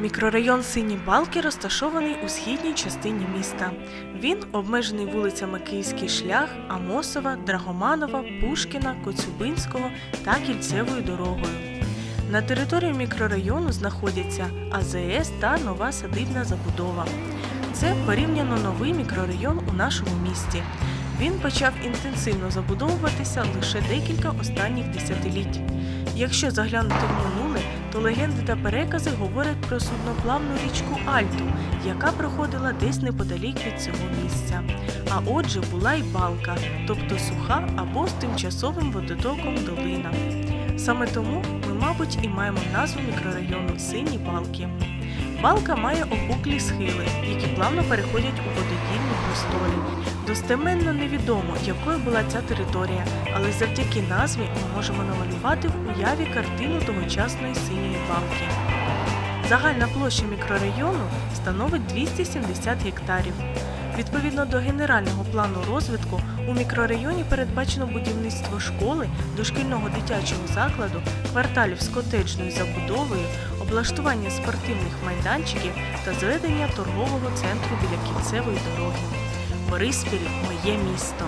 Мікрорайон Сині Балки розташований у східній частині міста. Він обмежений вулицями Київський шлях, Амосова, Драгоманова, Пушкіна, Коцюбинського та кільцевою дорогою. На території мікрорайону знаходяться АЗС та нова садибна забудова. Це порівняно новий мікрорайон у нашому місті. Він почав інтенсивно забудовуватися лише декілька останніх десятиліть. Якщо заглянути в минуле, то легенди та перекази говорять про судноплавну річку Альту, яка проходила десь неподалік від цього місця. А отже, була й балка, тобто суха або з тимчасовим водотоком долина. Саме тому ми, мабуть, і маємо назву мікрорайону Сині Балки. Балка має опуклі схили, які плавно переходять у вододільні просторі. Достеменно невідомо, якою була ця територія, але завдяки назві ми можемо намалювати в уяві картину тогочасної синьої балки. Загальна площа мікрорайону становить 270 гектарів. Відповідно до генерального плану розвитку, у мікрорайоні передбачено будівництво школи, дошкільного дитячого закладу, кварталів з котеджною забудовою, облаштування спортивних майданчиків та зведення торгового центру біля кільцевої дороги. Бориспіль моє місто.